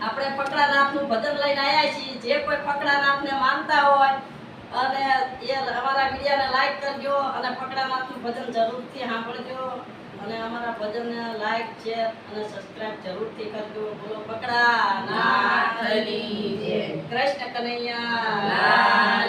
આપણે ફકરા નાથનું ભજન લઈને આવ્યા છીએ. જે કોઈ ફકરા નાથને માનતા હોય અને એ અમારા વિડીયોને લાઈક કરજો અને ફકરાનાથનું ભજન જરૂરથી સાંભળજો. અને અમારા ભજનને લાઈક શેર અને સબસ્ક્રાઇબ જરૂરથી કરજો. બોલો ફકરા કૃષ્ણ કનૈયા.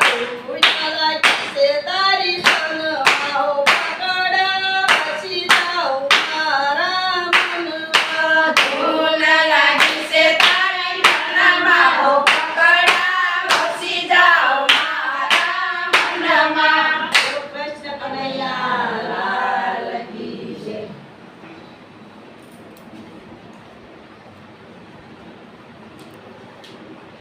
Thank you.